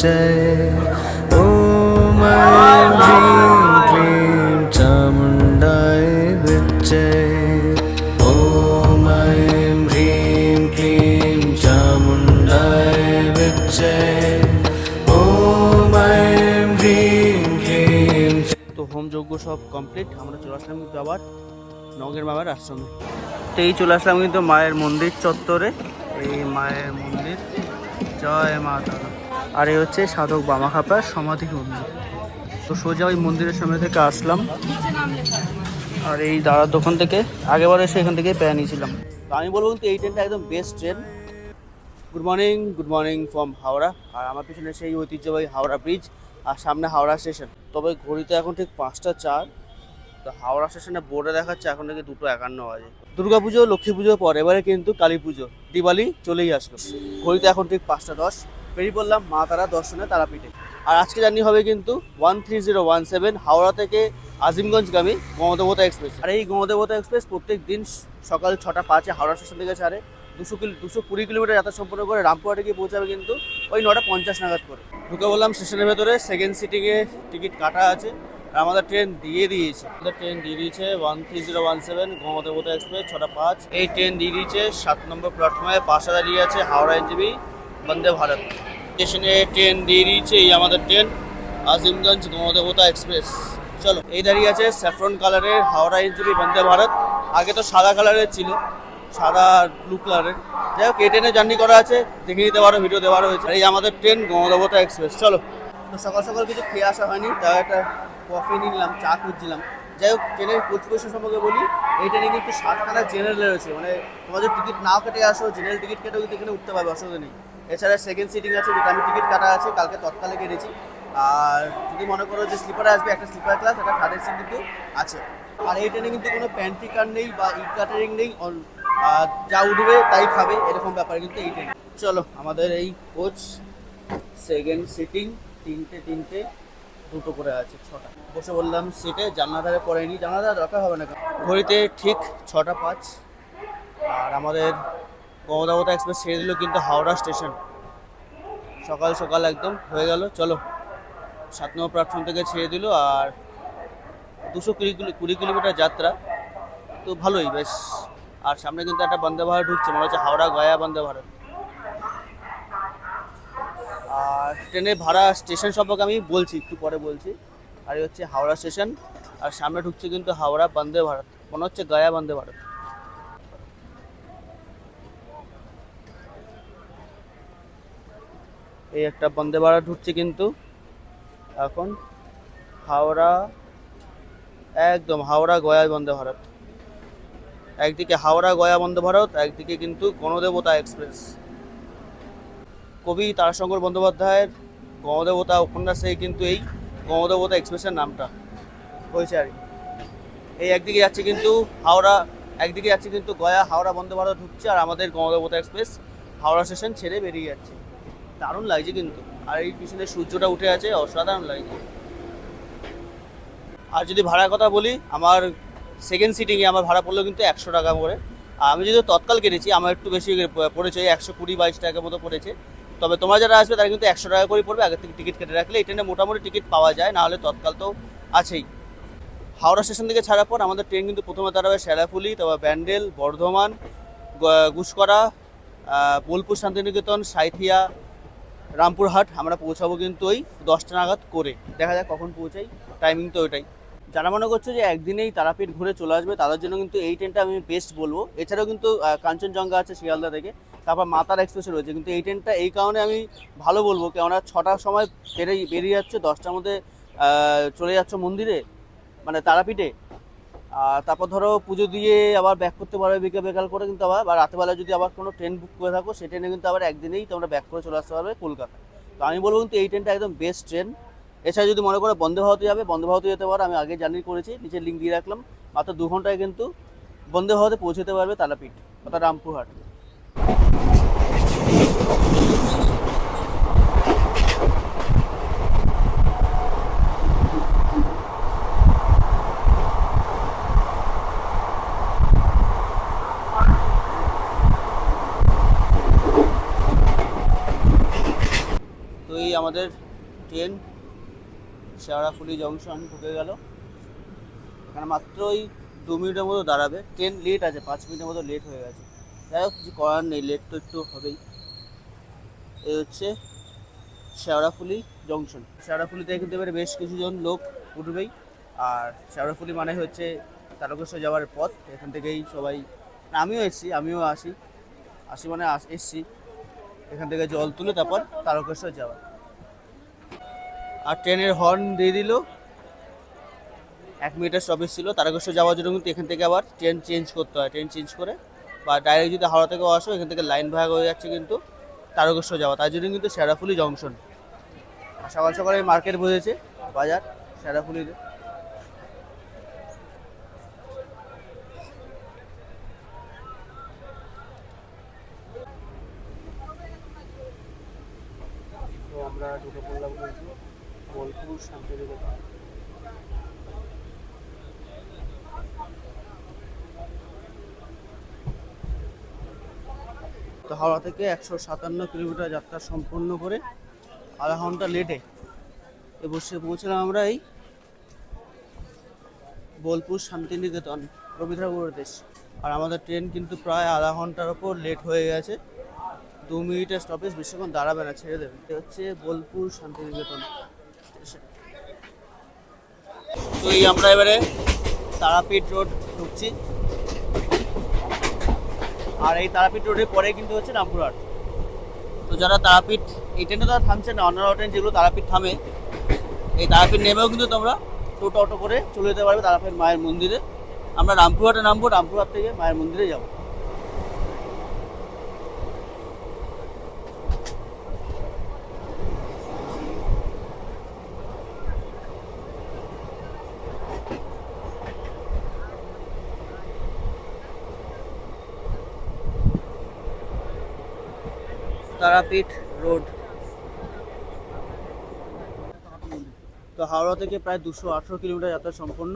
say, Oh my dream clean, Chamundai Vichai Oh my dream clean, Chamundai Vichai Oh my dream clean. তো হোম যজ্ঞ সব complete আমরা চলে আসলাম কিন্তু আবার নগের বাবার আশ্রমে তো এই চলে আসলাম কিন্তু মায়ের মন্দির চত্বরে এই মায়ের জয় মা তারা। আর এই হচ্ছে সাধক বামাখাপার সমাধি মন্দির তো সোজা ওই মন্দিরের সামনে থেকে আসলাম। আর এই দাদার দোকান থেকে আগেবার এসে এখান থেকে পেয়ে নিয়েছিলাম। আমি বলব কিন্তু এই ট্রেনটা একদম best train. Good morning good morning from Howrah. আর আমার পিছনে সেই ঐতিহ্যবাহী হাওড়া ব্রিজ আর সামনে হাওড়া স্টেশন তবে ঘড়িতে এখন ঠিক পাঁচটা চার। তো হাওড়া স্টেশনে বোর্ডে দেখাচ্ছে এখন নাকি দুটো একান্ন বাজে। দুর্গা পুজো, লক্ষ্মী পুজোর পর এবারে কিন্তু কালী পুজো, দিওয়ালি চলেই আসলো। ঘড়িতে এখন ঠিক পাঁচটা দশ, বেরিয়ে পড়লাম মা তারা দর্শনে তারাপীঠে। আর আজকে জার্নি হবে কিন্তু one three zero one seven Howrah থেকে আজিমগঞ্জগামী গণদেবতা এক্সপ্রেস। আর এই গণদেবতা এক্সপ্রেস প্রত্যেক দিন সকাল ছটা পাঁচে হাওড়া স্টেশন থেকে ছাড়ে। দুশো কিলো, দুশো কুড়ি কিলোমিটার যাত্রা সম্পন্ন করে রামপুরহাটে গিয়ে পৌঁছাবে কিন্তু ওই নটা পঞ্চাশ নাগাদ করে। ঢুকে বললাম স্টেশনের ভেতরে সেকেন্ড সিটিংয়ে টিকিট কাটা আছে। আমাদের ট্রেন দিয়ে দিয়েছে। আমাদের ট্রেন দিয়ে দিয়েছে one three zero one seven Ganadevata express, ছটা পাঁচ। এই ট্রেন দিয়ে দিয়েছে সাত নম্বর প্ল্যাটফর্মে, পাশে দাঁড়িয়ে আছে হাওড়া এনজিবি, বন্দে ভারত। স্টেশনে ট্রেন দিয়ে দিয়েছে এই আমাদের ট্রেন, আজিমগঞ্জ গণদেবতা এক্সপ্রেস। চলো, এই দাঁড়িয়ে আছে স্যাফরন কালারের হাওড়া এনজিবি, বন্দে ভারত। আগে তো সাদা কালারের ছিল, সাদা ব্লু কালারের যাই হোক, এই ট্রেনে জার্নি করা আছে, দেখে নিতে পারো ভিডিও দেওয়া রয়েছে। এই আমাদের ট্রেন গণদেবতা এক্সপ্রেস। চলো সকাল সকাল কিছু খেয়ে আসা হয়নি, তাও একটা কফি নিলাম, চা খুঁজছিলাম। যাই হোক, ট্রেনের কোচপেশন সম্পর্কে বলি, এই ট্রেনে কিন্তু সাতখানা জেনারেল রয়েছে। মানে তোমাদের টিকিট নাও কেটে আসো জেনারেল টিকিট কেটেও কিন্তু এখানে উঠতে পারবে, অসুবিধা নেই। এছাড়া সেকেন্ড সিটিং আছে যেটা আমি টিকিট কাটা আছে, কালকে তৎকালে কেটেছি। আর যদি মনে করো যে স্লিপারে আসবে একটা স্লিপার ক্লাস একটা থার্ডের সিট কিন্তু আছে। আর এই ট্রেনে কিন্তু কোনো প্যান্ট্রি কার্ড নেই বা ই কাটারিং নেই যা উঠবে তাই খাবে, এরকম ব্যাপার কিন্তু এই ট্রেনে। চলো, আমাদের এই কোচ সেকেন্ড সিটিং তিনটে তিনটে। দুটো করে আছে, ছটা। বসে বললাম, সিটে জানলা ধারে পড়েনি জানলা ধারে দরকার হবে না ঘড়িতে ঠিক ছটা পাঁচ, আর আমাদের গমদাবতা এক্সপ্রেস ছেড়ে দিল কিন্তু হাওড়া স্টেশন। সকাল সকাল একদম হয়ে গেল। চলো, সাত নম্বর প্ল্যাটফর্ম থেকে ছেড়ে দিল, আর দুশো কুড়ি কুড়ি কিলোমিটার যাত্রা। তো ভালোই, বেশ। আর সামনে কিন্তু একটা বন্দে ভারত ঢুকছে, মনে হচ্ছে হাওড়া গয়া বন্দে ভারত। আর ট্রেনের ভাড়া স্টেশন সম্পর্কে আমি বলছি, একটু পরে বলছি। আর এই হচ্ছে হাওড়া স্টেশন, আর সামনে ঢুকছে কিন্তু হাওড়া বন্দে ভারত, মনে হচ্ছে গয়া বন্দে ভারত। এই একটা বন্দে ভারত ঢুকছে কিন্তু, এখন হাওড়া, একদম হাওড়া গয়া বন্দে ভারত। একদিকে হাওড়া গয়া বন্দে ভারত, একদিকে কিন্তু গণদেবতা এক্সপ্রেস। কবি তারাশঙ্কর বন্দ্যোপাধ্যায়ের গণদেবতা উপন্যাসে কিন্তু এই গণদেবতা এক্সপ্রেসের নামটা হয়েছে আর। এই একদিকে যাচ্ছে কিন্তু হাওড়া, একদিকে যাচ্ছে কিন্তু গয়া, হাওড়া বন্দে ভারত ঢুকছে আর আমাদের গণদেবতা এক্সপ্রেস হাওড়া স্টেশন ছেড়ে বেরিয়ে যাচ্ছে। দারুণ লাগছে কিন্তু। আর এই পিছনে সূর্যটা উঠে আছে, অসাধারণ লাগছে। আর যদি ভাড়ার কথা বলি, আমার সেকেন্ড সিটিংয়ে আমার ভাড়া পড়ল কিন্তু একশো টাকা করে। আমি যদি তৎকাল কেটেছি, আমার একটু বেশি পড়েছে, একশো কুড়ি বাইশ টাকার মতো পড়েছে। তবে তোমরা যারা আসবে তারা কিন্তু একশো টাকা করে পড়বে, আগে থেকে টিকিট কেটে রাখলে। এই ট্রেনে মোটামুটি টিকিট পাওয়া যায়, নাহলে তৎকাল তো আছেই। হাওড়া স্টেশন থেকে ছাড়ার পর আমাদের ট্রেন কিন্তু প্রথমে দাঁড়াবে শেলাফুলি তারপর ব্যান্ডেল, বর্ধমান গুসকরা বোলপুর শান্তিনিকেতন, সাইথিয়া, রামপুরহাট। আমরা পৌঁছাবো কিন্তু ওই দশটা নাগাদ করে। দেখা যাক কখন পৌঁছাই টাইমিং তো ওইটাই। যারা মনে করছে যে একদিনেই তারাপীঠ ঘুরে চলে আসবে, তাদের জন্য কিন্তু এই ট্রেনটা আমি বেস্ট বলব। এছাড়াও কিন্তু কাঞ্চনজঙ্ঘা আছে শিয়ালদা থেকে। তারপর মাতার এক্সপ্রেস রয়েছে। কিন্তু এই ট্রেনটা এই কারণে আমি ভালো বলব, কেননা ছটার সময় বেরিয়ে বেরিয়ে যাচ্ছে, দশটার মধ্যে চলে যাচ্ছ মন্দিরে মানে তারাপীঠে। আর তারপর ধরো পুজো দিয়ে আবার ব্যাক করতে পারবে, বিকেল বেকাল করে কিন্তু আবার, বা রাতেবেলা যদি আবার কোনো ট্রেন বুক করে থাকো, সেই ট্রেনে কিন্তু আবার একদিনেই তোমরা ব্যাক করে চলে আসতে পারবে কলকাতা তো আমি বলব কিন্তু এই ট্রেনটা একদম বেস্ট ট্রেন এছাড়া যদি মনে করো বন্দে ভারতে যাবে, বন্দে ভারতে যেতে পারো, আমি আগে জার্নি করেছি, নিচের লিঙ্ক দিয়ে রাখলাম। মাত্র দু ঘন্টায় কিন্তু বন্দে ভারতে পৌঁছতে পারবে তারাপীঠ, অর্থাৎ রামপুরহাট। তো এই আমাদের ট্রেন শেওড়াফুলি জংশন ঢুকে গেল। এখানে মাত্রই দু মিনিটের মতো দাঁড়াবে। ট্রেন লেট আছে, পাঁচ মিনিটের মতো লেট হয়ে গেছে। যাই হোক, কিছু করার নেই লেট তো একটু হবেই। এই হচ্ছে শেওড়াফুলি জংশন শেওড়াফুলিতে কিন্তু এবারে বেশ কিছুজন লোক উঠবেই। আর শেওড়াফুলি মানে হচ্ছে তারকেশ্বর যাওয়ার পথ। এখান থেকেই সবাই, আমিও এসেছি, আমিও আসি। আসি মানে এসছি। এখান থেকে জল তুলে তারপর তারকেশ্বর যাওয়া আর ট্রেনের হর্ন দিয়ে দিল। এক মিনিটের স্টপেজ ছিল। তারকেশ্বর যাওয়ার জন্য কিন্তু এখান থেকে আবার ট্রেন চেঞ্জ করতে হয়। ট্রেন চেঞ্জ করে বা ডাইরেক্ট যদি হাওড়া থেকে আসো, এখান থেকে লাইন ভাগ হয়ে যাচ্ছে কিন্তু তারকেশ্বর যাওয়া। তার জন্য কিন্তু সেরাফুলি জংশন সকাল সকালে মার্কেট বসেছে, বাজার শেরাফুলিতে তো আমরা ঢুকে পড়লাম কিন্তু বোলপুর শান্তিনিকেতন তো হাওড়া থেকে একশো সাতান্ন কিলোমিটার যাত্রা সম্পন্ন করে আধা ঘণ্টা লেটে বসে পৌঁছলাম আমরা এই বোলপুর শান্তিনিকেতন রবীন্দ্রনাথ দেশ। আর আমাদের ট্রেন কিন্তু প্রায় আধা ঘণ্টার ওপর লেট হয়ে গেছে। দু মিনিটের স্টপেজ বেশিক্ষণ দাঁড়াবে না, ছেড়ে দেবে। এটা হচ্ছে বোলপুর শান্তিনিকেতন স্টেশন তো এই আমরা এবারে তারাপীঠ রোড ঢুকছি। আর এই তারাপীঠ রোডের পরে কিন্তু হচ্ছে রামপুরহাট। তো যারা তারাপীঠ, এই ট্রেনে তারা থামছে না, অন্যান্য ট্রেন যেগুলো তারাপীঠ থামে, এই তারাপীঠ নেমেও কিন্তু তোমরা টোটো অটো করে চলে যেতে পারবে তারাপীঠ মায়ের মন্দিরে। আমরা রামপুরহাটে নামবো, রামপুরহাট থেকে মায়ের মন্দিরে যাব। তারাপীঠ রোড। তো হাওড়া থেকে প্রায় দুশো আঠেরো কিলোমিটার যাত্রা সম্পন্ন।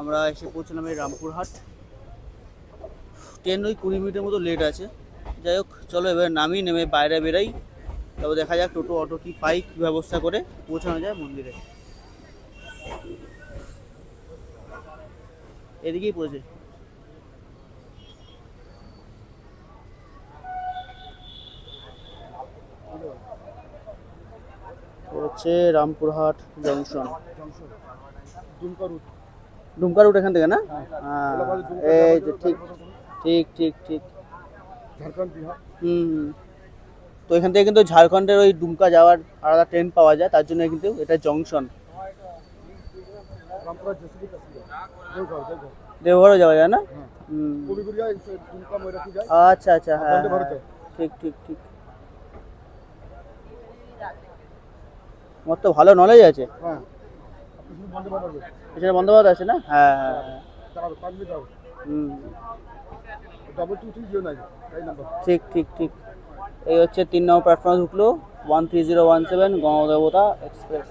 আমরা এসে পৌঁছলাম এই রামপুরহাট। ট্রেন ওই কুড়ি মিনিটের মতো লেট আছে। যাই হোক, চলো এবার নামি নেমে বাইরে বেরাই। তবে দেখা যাক টোটো, অটো কি পাই, কি ব্যবস্থা করে পৌঁছানো যায় মন্দিরে। এদিকেই পৌঁছে। হচ্ছে রামপুরহাট জংশন। ডুমকা রুট এখান থেকে না? হ্যাঁ এই যে ঠিক ঠিক ঠিক ঠিক। হুম। তো এখান থেকে কিন্তু ঝাড়খণ্ডের ওই ডুমকা যাওয়ার আলাদা ট্রেন পাওয়া যায় তার জন্য কিন্তু এটা জংশন। দেওঘরও যাওয়া যায় না? আচ্ছা আচ্ছা হ্যাঁ হ্যাঁ। ঠিক ঠিক ঠিক। আমার তো ভালো নলেজ আছে। হ্যাঁ। এখানে বন্দ্যোপাধ্যায় আছে না? হ্যাঁ হ্যাঁ হ্যাঁ। হুম। ঠিক ঠিক ঠিক। এই হচ্ছে তিন নম্বর প্ল্যাটফর্মে ঢুকলো one three zero one seven Ganadevata express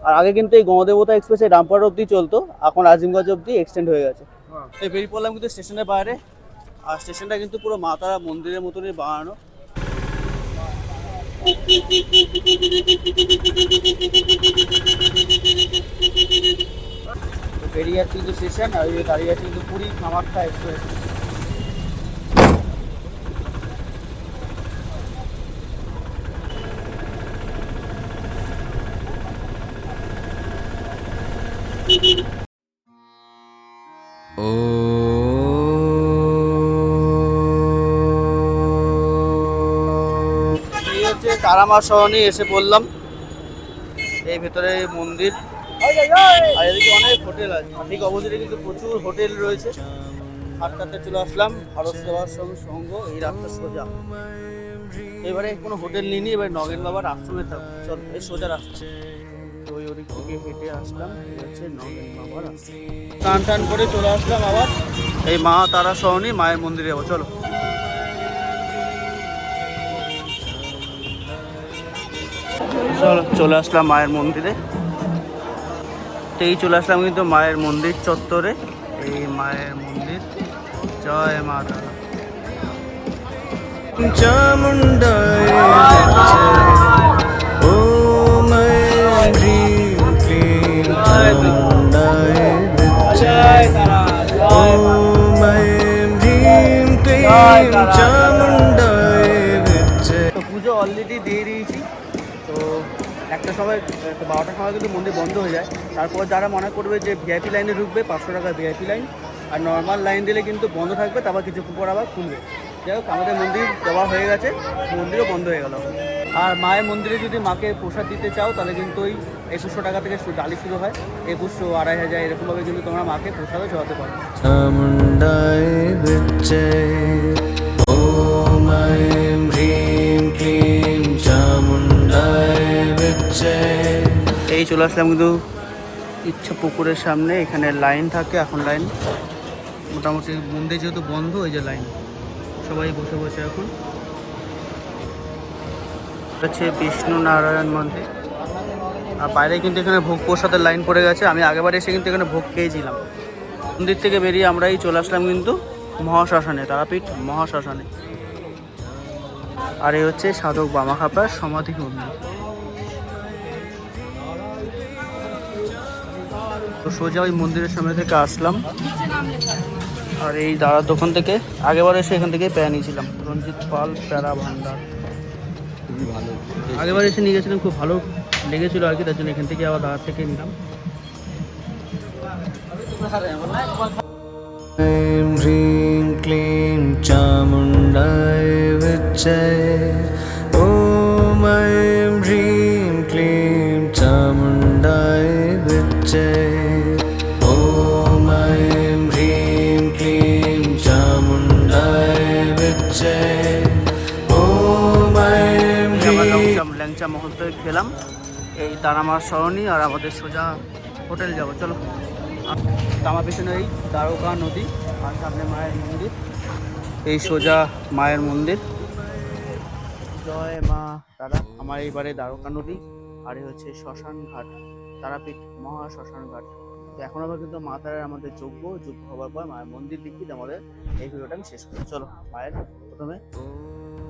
আর আগে কিন্তু এই গণদেবতা এক্সপ্রেস এই রামপুরহাট অবধি চলতো এখন আজিমগঞ্জ অবধি এক্সটেন্ড হয়ে গেছে। হ্যাঁ। এই বেরিয়ে পড়লাম কিন্তু স্টেশনের বাইরে আর স্টেশনটা কিন্তু পুরো মা তারা মন্দিরের মতনই বানানো। বেরিয়ে যাচ্ছে কিন্তু স্টেশন আর দাঁড়িয়ে আছে কিন্তু পুরী কামাখ্যা এক্সপ্রেস এই তারামা সরণি এসে পড়লাম এই ভেতরে মন্দির। আর এদিকে অনেক হোটেল আছে। ঠিক অপোজিটে কিন্তু প্রচুর হোটেল রয়েছে। হাটটাতে চলে আসলাম। ভারত সেবাশ্রম সংঘ এই রাস্তা সোজা। এবারে কোনো হোটেল নিইনি। এবার নগেন বাবার আশ্রমে থাকব চল, এই সোজা রাস্তা। ওই ওদিক থেকে হেঁটে আসলাম। হচ্ছে নগেন বাবার টান টান করে চলে আসলাম আবার। এই মা তারা সরণি, মায়ের মন্দিরে যাব। চলো। চলে আসলাম মায়ের মন্দিরে। এই চলে আসলাম কিন্তু মায়ের মন্দির চত্বরে। এই মায়ের মন্দির। জয় মা চামুন্ডায় পুজো অলরেডি দিয়ে দিয়েছি। তো একটা সময় বারোটার সময় কিন্তু মন্দির বন্ধ হয়ে যায়। তারপর যারা মনে করবে যে ভিআইপি লাইনে ঢুকবে, পাঁচশো টাকা ভিআইপি লাইন, আর নর্মাল লাইন দিলে কিন্তু বন্ধ থাকবে, তারপর কিছু পুকুর আবার খুলবে। যাই হোক, আমাদের মন্দির দেওয়া হয়ে গেছে, মন্দিরও বন্ধ হয়ে গেল। আর মায়ের মন্দিরে যদি মাকে প্রসাদ দিতে চাও, তাহলে কিন্তু ওই একুশশো টাকা থেকে ডালি শুরু হয়। একুশশো, আড়াই হাজার, এরকমভাবে কিন্তু তোমরা মাকে প্রসাদও চড়াতে পারো। এই চলে আসলাম কিন্তু ইচ্ছা পুকুরের সামনে, এখানে লাইন থাকে, এখন লাইন। মোটামুটি মন্দির যেহেতু বন্ধ ওই যে লাইন। সবাই বসে বসে এখন। হচ্ছে বিষ্ণু নারায়ণ মন্দির। আর বাইরে কিন্তু এখানে ভোগ প্রসাদের লাইন পড়ে গেছে। আমি আগেবার এসে কিন্তু এখানে ভোগ খেয়েছিলাম। মন্দির থেকে বেরিয়ে আমরাই চলে আসলাম কিন্তু মহাশ্মশানে, তারাপীঠ মহাশ্মশানে। আর এই হচ্ছে সাধক বামাখাপার সমাধি মন্দির। তো সোজা ওই মন্দিরের সামনে থেকে আসলাম আর এই দাদার দোকান থেকে আগেবার এসে এখান থেকে প্যারা নিয়েছিলাম রঞ্জিত পাল প্যারা ভান্ডার খুবই ভালো আগেবার এসে নিয়ে গেছিলাম খুব ভালো লেগেছিল আর কি তার জন্য এখান থেকে আবার দাদার থেকে নিলাম ऐं ह्रीं क्लीं चामुण्डाय विच्चे ह्रीं ল্যাংচা মহল থেকে খেলাম এই তারামার সরণি আর আমাদের সোজা হোটেল যাব, চলো। আমার পিছনে এই দ্বারকা নদী আর সামনে মায়ের মন্দির। এই সোজা মায়ের মন্দির। জয় মা তারা আমার এইবারে দ্বারকা নদী আর হচ্ছে শ্মশান ঘাট, তারাপীঠ, মহা শ্মশান ঘাট। তো এখন আবার কিন্তু মা তারার আমাদের যোগ্য যোগ্য হবার পর মায়ের মন্দির দিকে আমাদের এই ভিডিওটা আমি শেষ করি। চলো, মায়ের প্রথমে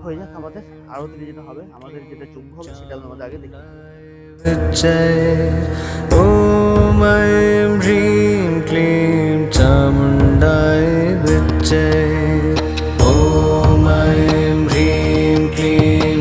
হয়ে যাক আমাদের। আরও দিনে যেটা হবে, আমাদের যেটা যোগ্য হবে, সেটা আমাদের আগে দেখি ওম হ্রিম ক্লিম হ্রিম ক্লিম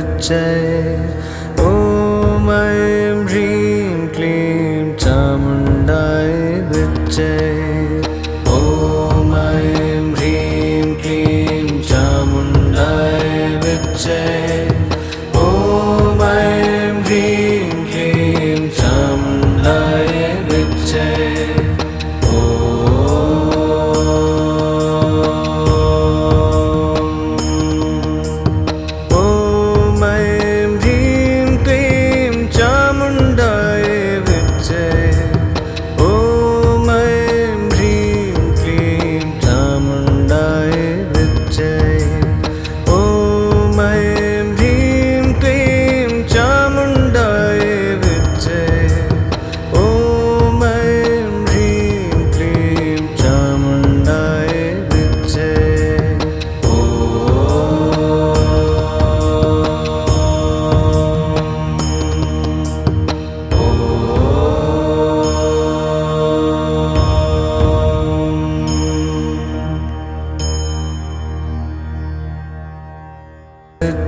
जय ॐ ऐं ह्रीं क्लीं चामुण्डाय विजय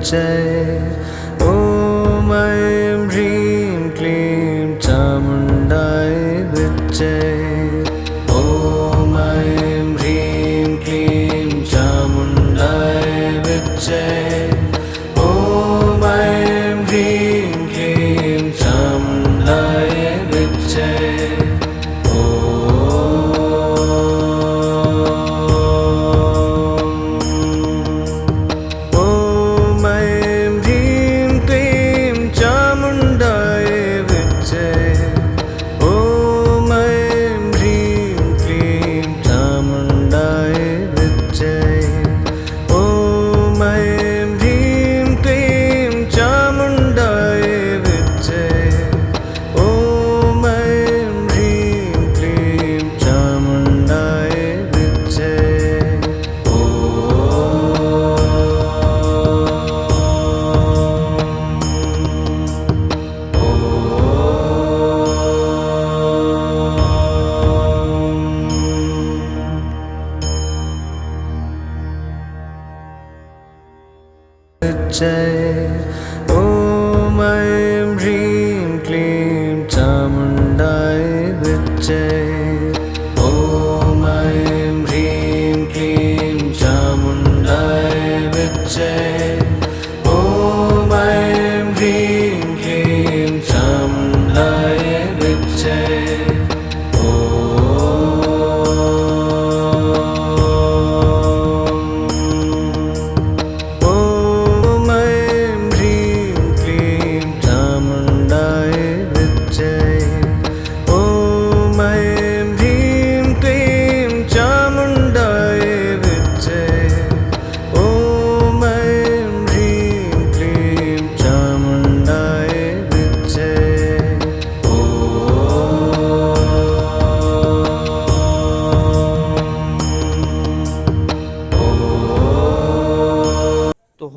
चल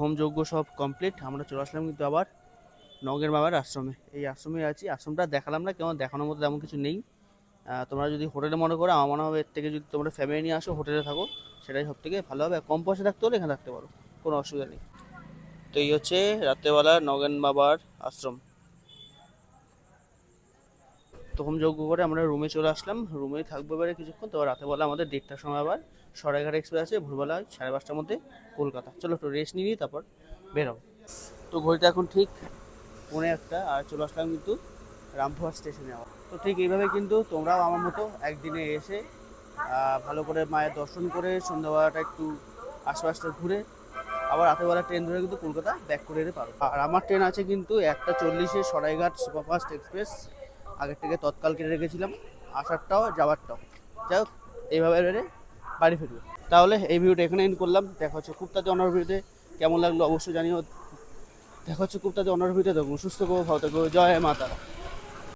তো হোম যজ্ঞ সব কমপ্লিট আমরা চলে আসলাম কিন্তু আবার নগের বাবার আশ্রমে। এই আশ্রমে আছি, আশ্রমটা দেখালাম না, কেমন দেখানোর মতো তেমন কিছু নেই। তোমরা যদি হোটেলে মনে করো, আমার মনে হবে এর থেকে যদি তোমরা ফ্যামিলি নিয়ে আসো হোটেলে থাকো, সেটাই সব থেকে ভালো হবে। কম পয়সা থাকতে হলে এখানে থাকতে পারো, কোনো অসুবিধা নেই। তো এই হচ্ছে রাত্রেবেলা নগেন বাবার আশ্রম। তো হোম যজ্ঞ করে আমরা রুমে চলে আসলাম। রুমেই থাকব এবারে কিছুক্ষণ তো রাতেবেলা আমাদের দেড়টার সময় আবার সরাইঘাট এক্সপ্রেস আছে, ভোরবেলা সাড়ে পাঁচটার মধ্যে কলকাতা। চলো একটু রেস্ট নিয়ে নিই, তারপর বেরোবো। তো ঘড়িটা এখন ঠিক পৌনে একটা, আর চলে আসলাম কিন্তু রামপুরহাট স্টেশনে আবার। তো ঠিক এইভাবে কিন্তু তোমরাও আমার মতো একদিনে এসে ভালো করে মায়ের দর্শন করে, সন্ধ্যাবেলাটা একটু আশপাশটা ঘুরে, আবার রাতেরবেলা ট্রেন ধরে কিন্তু কলকাতা ব্যাক করে যেতে পারো। আর আমার ট্রেন আছে কিন্তু একটা চল্লিশে সরাইঘাট সুপারফাস্ট এক্সপ্রেস আগের থেকে তৎকাল কেটে রেখেছিলাম, আসারটাও, যাওয়ারটাও। যাই হোক, এইভাবে বেড়ে ফিরবে। তাহলে এই ভিডিওটা এখানে এন্ড করলাম। দেখা হচ্ছে খুব তাদের অনার ভিডিওতে। কেমন লাগল অবশ্যই জানিও। দেখা হচ্ছে খুব তাদের অনার ভিডিওতে। থাকুন সুস্থ করব ভালো থাকব জয় মাতারা।